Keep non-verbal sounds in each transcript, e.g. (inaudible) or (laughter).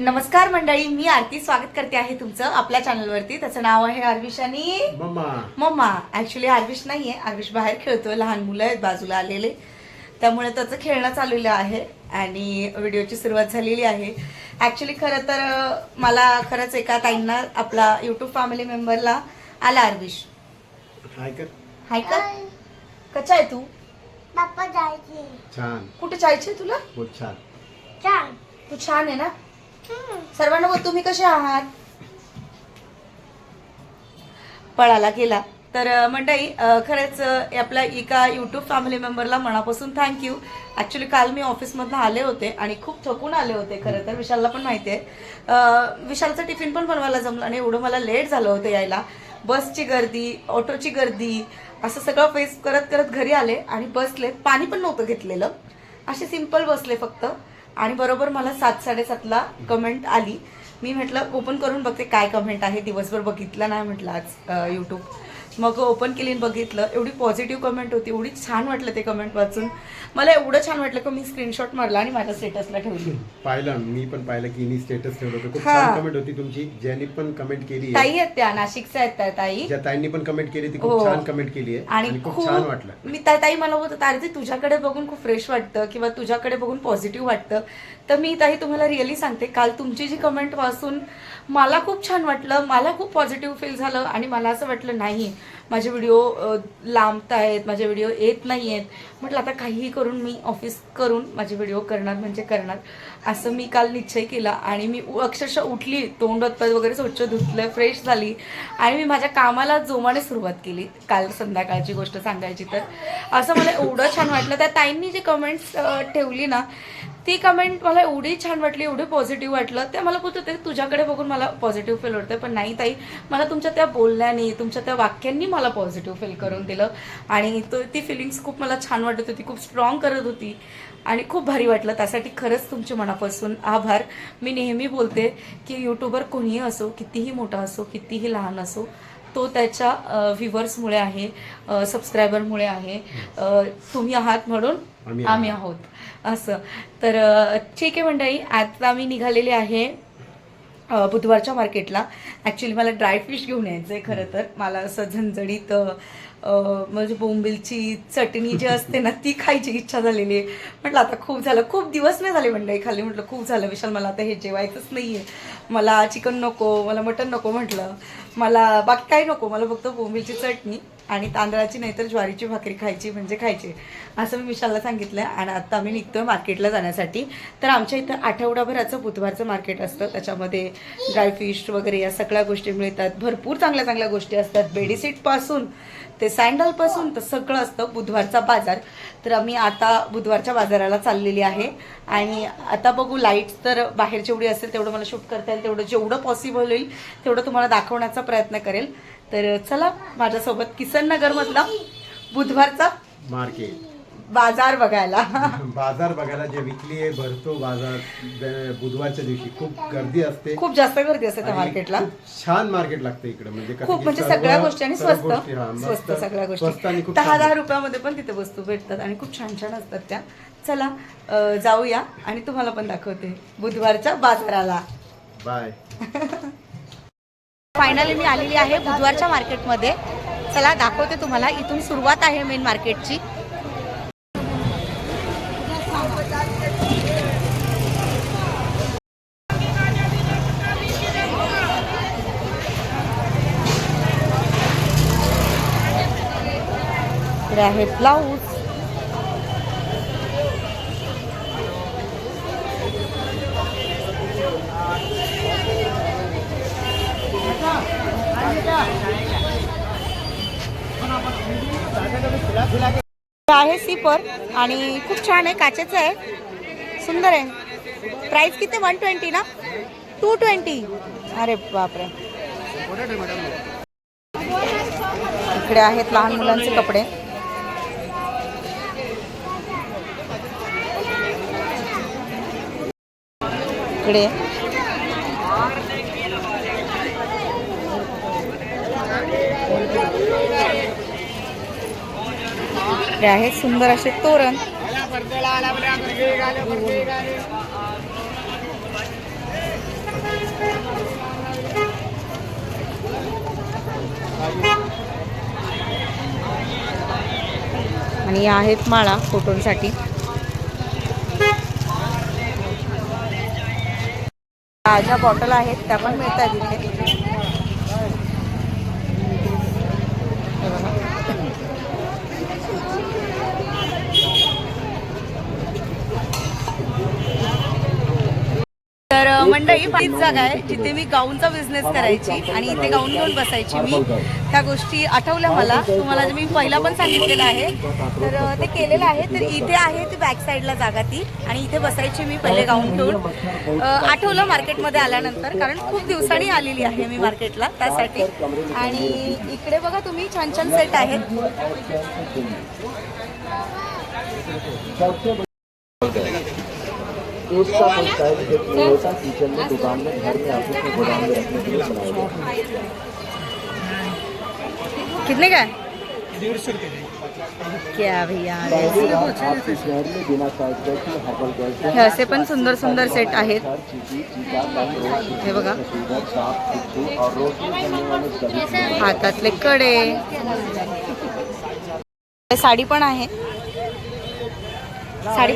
नमस्कार मंडळी मी आरती स्वागत करते आहे तुमचं आपल्या चॅनलवरती. त्याचं नाव आहे आर्विश आणि मम्मा. मम्मा. ऍक्च्युली आर्विश नाहीये. आर्विश बाहेर खेळतोय. लहान मुलं आहेत बाजूला आलेले. त्यामुळे त्याचं खेळणं चाललेलं आहे आणि व्हिडिओची सुरुवात झालेली आहे. ऍक्च्युली खरं तर मला खरंच एका ताईंना आपला युट्यूब फॅमिली मेंबरला आला आर्विश. हाय कर. हाय कचा आहे तू? बाप्पा जायचे. छान. कुठे जायचंय तुला? खूप छान. छान. तू छान आहे ना? सर्वांना बोल तुम्ही कसे आहात? पळाला गेला. तर मंडई खरंच आपल्या एका यूट्यूब फॅमिली मेंबरला मनापासून थँक्यू ॲक्च्युली काल मी ऑफिसमधनं आले होते आणि खूप थकून आले होते खरं तर विशालला पण माहिती आहे. विशालचं टिफिन पण बनवायला जमलं आणि एवढं मला लेट झालं होतं यायला. बसची गर्दी ऑटोची गर्दी असं सगळं फेस करत करत घरी आले आणि बसले पाणी पण नव्हतं घेतलेलं. असे सिंपल बसले फक्त. आणि बरोबर मला सात साडेसातला कमेंट आली. मी म्हटलं ओपन करून बघते काय कमेंट आहे. दिवसभर बघितलं नाही म्हटलं आज यूट्यूब मग ओपन केली बघितलं. एवढी पॉझिटिव्ह कमेंट होती. एवढी छान वाटलं ते कमेंट वाचून. मला एवढं छान वाटलं की मी स्क्रीनशॉट मारला आणि माझ्या स्टेटसला ठेवली. (laughs) पाहिलं. मी पण पाहिलं की हिनी स्टेटस ठेवलं होतं. खूप हा. छान कमेंट होती तुमची. ज्यांनी पण कमेंट केली ताई आहे आहेत त्या. नाशिकच्या आहेत त्या ताई. ज्या ताईंनी पण कमेंट केली ती हो. खूप छान कमेंट केली आहे. आणि खूप छान वाटलं. मी ताई मला बोलत तारती तुझ्याकडे बघून खूप फ्रेश वाटतं किंवा तुझ्याकडे बघून पॉझिटिव्ह वाटतं. तर मी ताई तुम्हाला रिअली सांगते काल तुमची जी कमेंट वाचून मला खूप छान वाटलं मला खूप पॉझिटिव्ह फील झालं आणि मला असं वाटलं नाही माझे व्हिडिओ लांबत आहेत माझे व्हिडिओ येत नाही आहेत म्हटलं आता काहीही करून मी ऑफिस करून माझे व्हिडिओ करणार म्हणजे करणार. असं मी काल निश्चय केला आणि मी उ- अक्षरशः उठली तोंड हातपाय वगैरे स्वच्छ धुतलं फ्रेश झाली आणि मी माझ्या कामाला जोमाने सुरुवात केली. काल संध्याकाळची गोष्ट सांगायची तर. असं मला एवढं छान वाटलं. त्या ताईंनी जी कमेंट्स ठेवली ना ती कमेंट मला एवढी छान वाटली एवढी पॉझिटिव्ह वाटलं. ते मला बोलत होते तुझ्याकडे बघून मला पॉझिटिव्ह फील होतं पण नाही ताई. मला तुमच्या त्या बोलण्याने तुमच्या त्या वाक्यांनी मला पॉझिटिव्ह फील करून दिलं. आणि तो ती फिलिंग्स खूप मला छान वाटत होती खूप स्ट्रॉंग करत होती. आणि खूप भारी वाटलं. त्यासाठी खरंच तुमच्या मनापासून आभार. मी नेहमी बोलते की यूट्यूबर कोणीही असो कितीही मोठा असो कितीही लहान असो तो त्याच्या व्ह्युअर्समुळे आहे सबस्क्रायबरमुळे आहे. तुम्ही आहात म्हणून आम्ही आम्ही आहोत. असं. तर ठीक आहे मंडळी आता मी निघालेली आहे. बुधवारच्या मार्केटला. ॲक्च्युली मला ड्रायफिश घेऊन यायचं आहे खरं तर. मला असं झणझणीत म्हणजे बोंबिलची चटणी जी असते ना ती खायची इच्छा झालेली आहे. म्हटलं आता खूप झालं. खूप दिवस नाही झाले मंडळी खाली म्हटलं खूप झालं विशाल मला आता हे जेवायचंच नाही आहे मला चिकन नको मला मटन नको म्हटलं. मला बाकी काही नको. मला फक्त बोंबिलची चटणी आणि तांदळाची नाहीतर ज्वारीची भाकरी खायची म्हणजे खायची. असं मी विशालला सांगितलं आणि आता आम्ही निघतोय मार्केटला जाण्यासाठी. तर आमच्या इथं आठवडाभराचं बुधवारचं मार्केट असतं. त्याच्यामध्ये ड्रायफिश वगैरे या सगळ्या गोष्टी मिळतात. भरपूर चांगल्या चांगल्या गोष्टी असतात. बेडीसीटपासून ते सँडलपासून तर सगळं असतं बुधवारचा बाजार. तर आम्ही आता बुधवारच्या बाजाराला चाललेली आहे. आणि आता बघू लाईट्स तर बाहेर जेवढी असेल तेवढं मला शूट करता येईल. तेवढं जेवढं पॉसिबल होईल तेवढं तुम्हाला दाखवण्याचा प्रयत्न करेल. तर चला माझ्यासोबत किसन नगरमधला बुधवारचा मार्केट. बाजार बघायला. (laughs) बाजार बघायला जे विकली आहे भरतो बाजार बुधवारच्या दिवशी. खूप गर्दी असते. खूप जास्त गर्दी असते त्या मार्केटला. छान मार्केट लागतं इकडे. म्हणजे खूप म्हणजे सगळ्या गोष्टी आणि स्वस्त. स्वस्त सगळ्या गोष्टी. दहा. दहा रुपयामध्ये पण तिथे वस्तू भेटतात आणि खूप छान छान असतात त्या. चला जाऊया आणि तुम्हाला पण दाखवते बुधवारच्या बाजाराला. बाय. (laughs) फायनली मी आलेली आहे बुधवारच्या मार्केटमध्ये. चला दाखवते तुम्हाला. इथून सुरुवात आहे मेन मार्केटची इकडे आहे ब्लाऊज हे आहे सीपर आणि खूप छान आहे काचेचं आहे. सुंदर आहे. प्राइस किती? वन ट्वेंटी ना? टू ट्वेंटी अरे बापरे. इकडे आहेत लहान मुलांचे कपडे. इकडे. हे आहेत. सुंदर असे तोरण. आणि या आहेत माळा फोटोंसाठी. ज्या बॉटल आहेत त्या पण मिळतात इथे हे बघा. तर ही तीच जागा आहे जिथे मी गाऊनचा बिझनेस करायची आणि इथे गाऊन घेऊन बसायची मी. त्या गोष्टी आठवल्या मला. तुम्हाला मी पहिला पण सांगितलेलं आहे. तर ते केलेलं आहे. तर इथे आहे ती बॅक साईडला जागा ती आणि इथे बसायची मी पहिले गाऊन घेऊन. आठवलं मार्केटमध्ये आल्यानंतर कारण खूप दिवसांनी आलेली आहे मी मार्केटला त्यासाठी. आणि इकडे बघा तुम्ही छान छान सेट आहेत. एक सा स्टाइल एक नहीं होता किचन में दुकान में घर में ऑफिस में गोदाम में रखने के लिए बनाया है कितने का क्या भैया आपके शहर में बिना के हे असे पण सुंदर सुंदर सेट आहेत। हे बघा। हातातले कडे। साडी पण आहे. साडी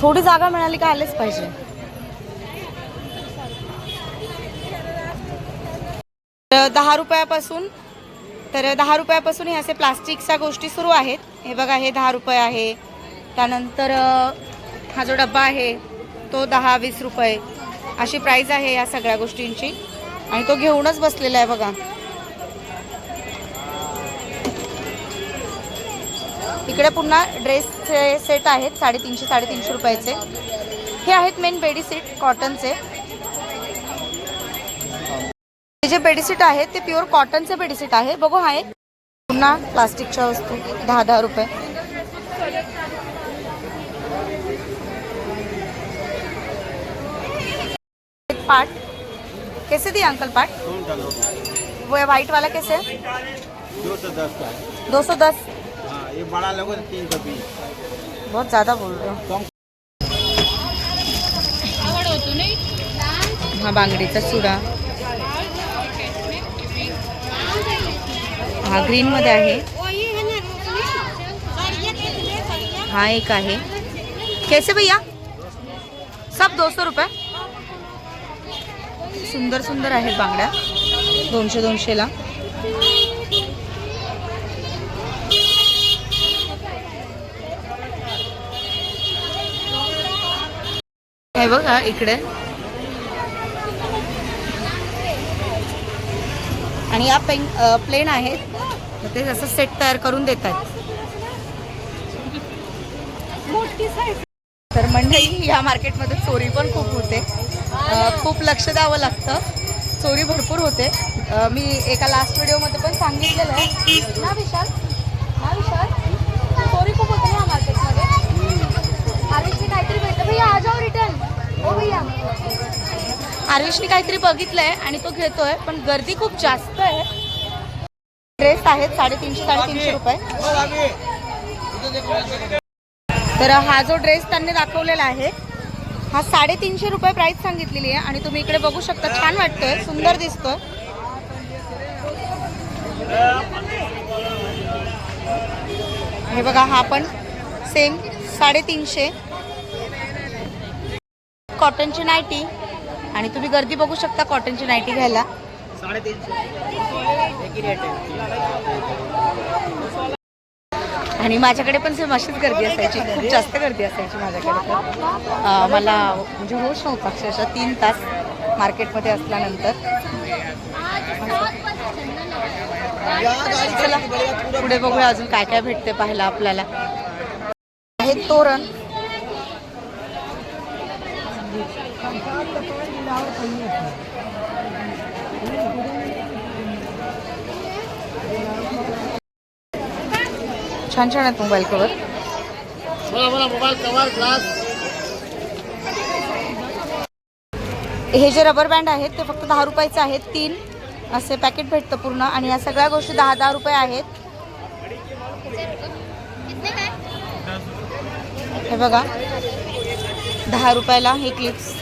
थोडी जागा मिळाली का आलेच पाहिजे. तर दहा रुपयापासून तर दहा रुपयापासून हे असे प्लास्टिकच्या गोष्टी सुरू आहेत. हे बघा हे दहा रुपये आहे. त्यानंतर हा जो डब्बा आहे तो दहा वीस रुपये. अशी प्राईज आहे या सगळ्या गोष्टींची. आणि तो घेऊनच बसलेला आहे बघा. इकडे पुन्हा ड्रेसचे सेट आहेत साडेतीनशे साडेतीनशे रुपयाचे. हे आहेत मेन बेडीसीट कॉटनचे हे जे बेडशीट आहे ते प्युअर कॉटनचे बेडशीट आहे. बघू हा एक पुन्हा प्लास्टिकच्या वस्तू दहा दहा रुपये. पाठ पाट कैसे दिए अंकल पाट वो वाइट वाला कैसे? दो सौ दस। का दो सौ दस हाँ ये बड़ा लोगों तीन सौ बीस बहुत ज़्यादा बोल रहे हो। हा बांगडीचा चुडा। हा ग्रीनमध्ये आहे. हा एक आहे. कैसे भैया? सब दो सौ रुपये? सुंदर सुंदर आहेत बांगड्या. दोनशे दोनशेला. हे बघा इकडे. आणि या पेन प्लेन आहेत. तर ते जसं सेट तयार करून देतात तर मंडळी या मार्केटमध्ये चोरी पण खूप होते. खूप लक्ष द्यावं लागतं. चोरी भरपूर होते. मी एका लास्ट व्हिडिओमध्ये पण सांगितलेलं आहे. ना विशाल? ना विशाल? चोरी खूप होते ना या मार्केटमध्ये आरुषने काहीतरी भेटलं. भैया आ जाओ रिटर्न ओ भैया. आरुषने काहीतरी बघितलंय आणि तो घेतोय पण गर्दी खूप जास्त आहे. ड्रेस आहेत साडेतीनशे साडेतीनशे रुपये. तर हा जो ड्रेस त्यांनी दाखवलेला आहे हा साडेतीनशे रुपये प्राईस सांगितलेली आहे आणि तुम्ही इकडे बघू शकता छान वाटतोय सुंदर दिसतोय. हे बघा हा पण सेम साडेतीनशे. कॉटनची नायटी आणि तुम्ही गर्दी बघू शकता कॉटनची नायटी घ्यायला. साडेतीनशे तीन सौ एक ही रेट है आणि माझ्याकडे पण सेम अशीच गर्दी असायची. खूप जास्त गर्दी असायची माझ्याकडे तर. मला म्हणजे होश नव्हता अक्षरशः. तीन तास मार्केटमध्ये असल्यानंतर. चला पुढे बघूया अजून काय काय भेटते पाहायला आपल्याला. हे तोरण. छान छान आहेत मोबाईल कवर ग्लास हे जे रबर बँड आहेत ते फक्त दहा रुपयाचे आहेत तीन. असे पॅकेट भेटतं पूर्ण. आणि या सगळ्या गोष्टी दहा दहा रुपये आहेत. हे बघा. दहा रुपयाला हे क्लिप्स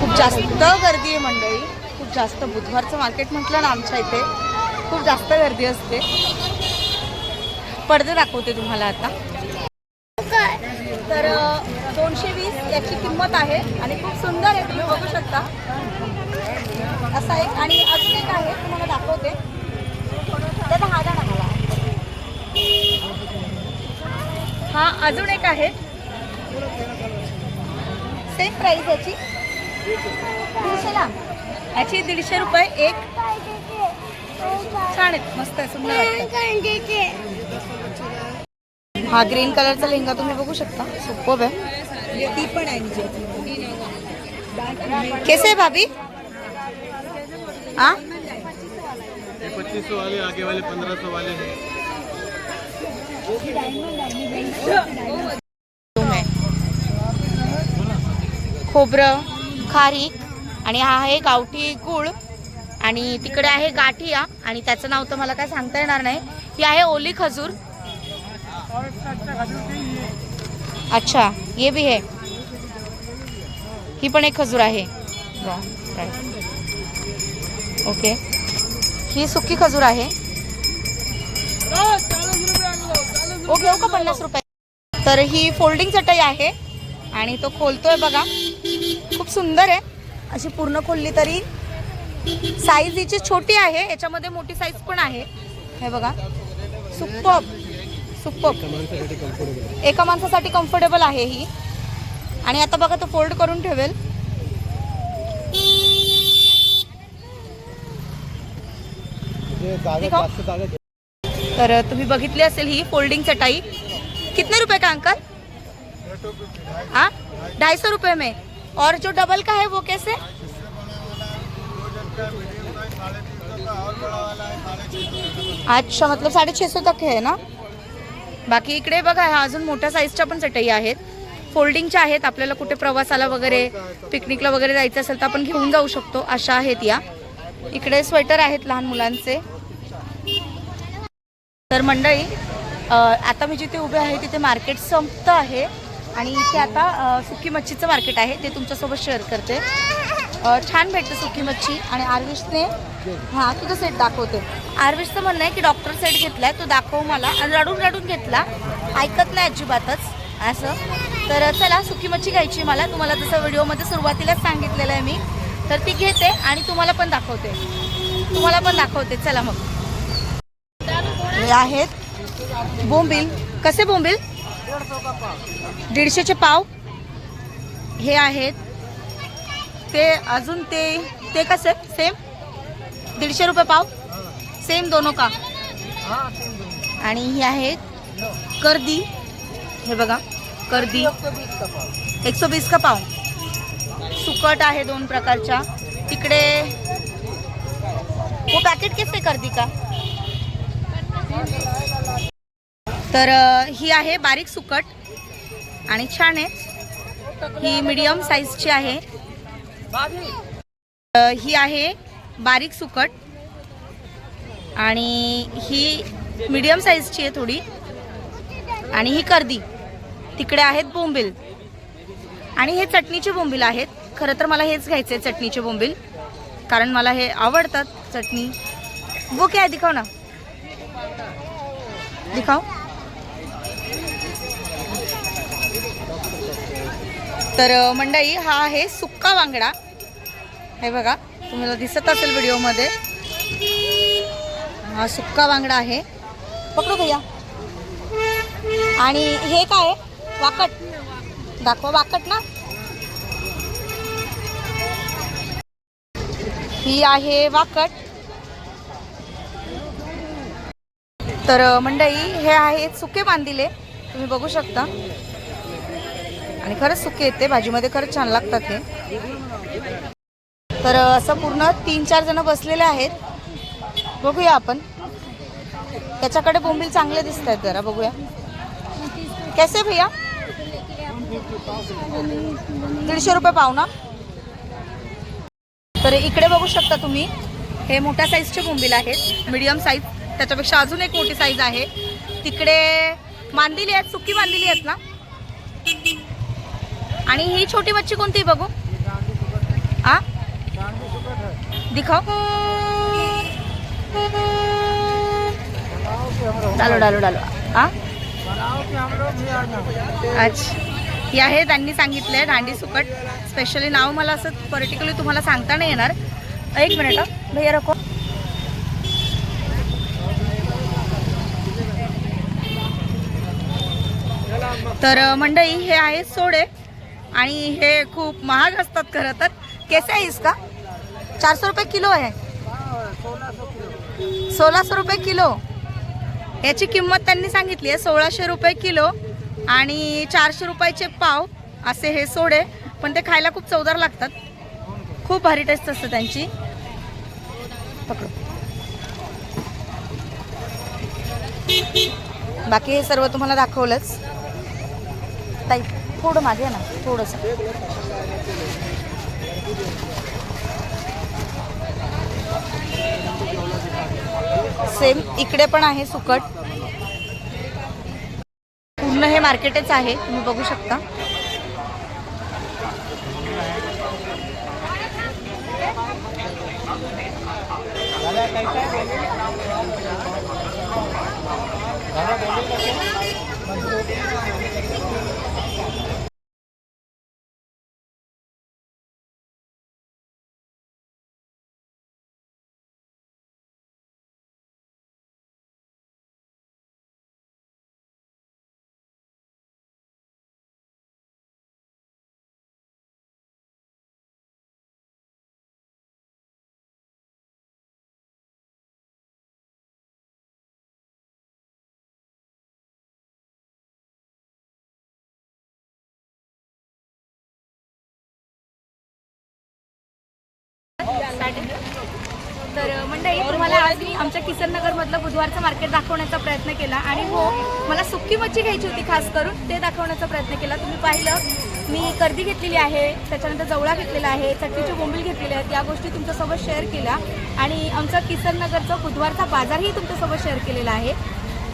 खूप जास्त गर्दी आहे मंडळी. खूप जास्त बुधवारचं मार्केट म्हटलं ना आमच्या इथे खूप जास्त गर्दी असते. पडदे दाखवते तुम्हाला आता. तर दोनशे वीस याची किंमत आहे आणि खूप सुंदर आहे तुम्ही बघू शकता. असा एक आणि अजून एक आहे तुम्हाला दाखवते. त्याचा दहा जाणार मला हा अजून एक आहे. सेम प्राईस याची. तीनशेला याची दीडशे रुपये एक. छान आहेत मस्त आहे सुंदर हा ग्रीन कलरचा लेहंगा तुम्ही बघू शकता सुपर आहे. ती पण आहे कैसे भाभी? हाँ ये पच्चीस सौ वाले आगे वाले पंद्रह सौ वाले हैं खोबरं खारीक. आणि हा आहे गावठी गुळ. आणि तिकडे आहे गाठिया. आणि त्याचं नाव तर मला काय सांगता येणार नाही. ही आहे ओली खजूर. अच्छा ये भी है ही पण एक खजूर आहे. ओके. ही सुकी खजूर आहे. ओके ओके पन्नास रुपये. तर ही फोल्डिंग चटई आहे. आणि तो खोलतोय बघा. खूप सुंदर आहे. अशी पूर्ण खोलली तरी साईज हिची छोटी आहे याच्यामध्ये मोठी साईज पण आहे. हे बघा. सुप्पप सुप्पप एका माणसासाठी कम्फर्टेबल आहे ही. आणि आता बघा तो फोल्ड करून ठेवेल. दिखाओ. तर तुम्ही बघितली असेल ही फोल्डिंग चटाई. कितने रुपए का अंकल? हाँ? ढाई सौ रुपये में? और जो डबल का है वो कैसे? अच्छा मतलब साडे छे सौ तक है ना? बाकी इकडे बघा ह्या अजून मोठ्या साईजच्या पण चटई आहेत. फोल्डिंगच्या आहेत आपल्याला कुठे प्रवासाला वगैरे पिकनिकला वगैरे जायचं असेल तर आपण घेऊन जाऊ शकतो अशा आहेत या. इकडे स्वेटर आहेत लहान मुलांचे. तर मंडळी आता मी जिथे उभे आहे तिथे मार्केट संपतं आहे. आणि इथे आता सुकी मच्छीचं मार्केट आहे. ते तुमच्यासोबत शेअर करते. छान भेटतं सुकी मच्छी. आणि आर्विशने हां तुझं सेट दाखवते. आर्विशचं म्हणणं आहे की डॉक्टर सेट घेतलाय तो दाखव मला. आणि रडून रडून घेतला. ऐकत नाही अजिबातच असं. तर चला सुकी मच्छी घ्यायची मला. तुम्हाला जसं व्हिडिओमध्ये सुरुवातीलाच सांगितलेलं आहे मी. तर ती घेते आणि तुम्हाला पण दाखवते. तुम्हाला पण दाखवते. चला मग. हे आहेत बोंबील. कसे बोंबील? दीडशेचे पाव हे आहेत. ते अजून ते ते कसे सेम दीडशे रुपये पाव? सेम दोनो का? आणि ही आहेत कर्दी. हे बघा कर्दी. एक सौ वीस का पाव? सुकट आहे दोन प्रकारच्या. तिकडे वो पॅकेट कैसे कर्दी का? तर ही आहे बारीक सुकट आणि छान आहे. ही मीडियम साईजची आहे. ही आहे बारीक सुकट आणि ही मीडियम साईजची आहे थोडी. आणि ही कर्दी. तिकडे आहेत बोंबील. आणि हे चटणीचे बोंबील आहेत. खरं तर मला हेच घ्यायचं आहे चटणीचे बोंबील. कारण मला हे आवडतात चटणी. वो आहे दिखाव ना. दिखाव तर मंडई हा आहे सुक्का बांगडा हे बघा तुम्हाला दिसत असेल व्हिडिओमध्ये. हा सुक्का बांगडा आहे. पकडू भैया आणि हे काय? वाकट. दाखवा वाकट ना. ही आहे वाकट. तर मंडई हे आहेत सुके बांधिले तुम्ही बघू शकता. आणि खरंच सुके येते भाजीमध्ये खरंच छान लागतात हे. तर असं पूर्ण तीन चार जण बसलेले आहेत. बघूया आपण. त्याच्याकडे बोंबील चांगले दिसत आहेत जरा बघूया. कैसे भैया? दीडशे रुपये पाव ना? तर इकडे बघू शकता तुम्ही. हे मोठ्या साईजचे बोंबील आहेत. मीडियम साईज त्याच्यापेक्षा अजून एक मोठी साईज आहे. तिकडे मांदिली आहेत सुकी मांदिली आहेत ना? आणि ही छोटी मच्छी कोणती बघू? आ? दिखाओ. डालो डालो डालो. आ? अच्छा. ही आहे त्यांनी सांगितलं आहे दांडी सुकट. स्पेशली नाव मला असं पर्टिक्युलर तुम्हाला सांगता नाही येणार. एक मिनिट भैया रखो. तर मंडई हे आहे सोडे आणि हे खूप महाग असतात खरं तर. कैसे आहे इसका? चारशे रुपये किलो आहे. सोळाशे रुपये किलो. याची किंमत त्यांनी सांगितली आहे सोळाशे रुपये किलो आणि चारशे रुपयाचे पाव असे हे सोडे पण ते खायला खूप चवदार लागतात. खूप भारी टेस्ट असते त्यांची. पकडो. बाकी हे सर्व तुम्हाला दाखवलंच. ताई. थोडं मागे आहे ना थोडंसं. सेम इकडे पण आहे सुकट. पूर्ण हे मार्केटच आहे तुम्ही बघू शकता. आज मी आमच्या किसन नगरमधलं बुधवारचं मार्केट दाखवण्याचा प्रयत्न केला. आणि हो मला सुक्की मच्छी घ्यायची होती खास करून ते दाखवण्याचा प्रयत्न केला. तुम्ही पाहिलं मी कर्दी घेतलेली आहे त्याच्यानंतर जवळा घेतलेला आहे चटणीचे बोंबील घेतलेले आहेत या गोष्टी तुमच्यासोबत शेअर केल्या. आणि आमचा किसन नगरचा बुधवारचा बाजारही तुमच्यासोबत शेअर केलेला आहे.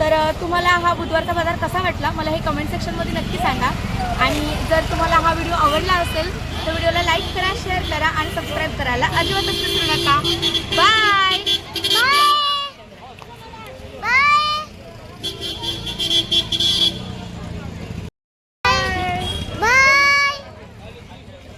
तर तुम्हाला हा बुधवारचा बाजार कसा वाटला मला हे कमेंट सेक्शनमध्ये नक्की सांगा. आणि जर तुम्हाला हा व्हिडिओ आवडला असेल तर व्हिडिओला लाईक करा शेअर करा आणि सबस्क्राईब करायला अजिबातच विसरू नका. बाय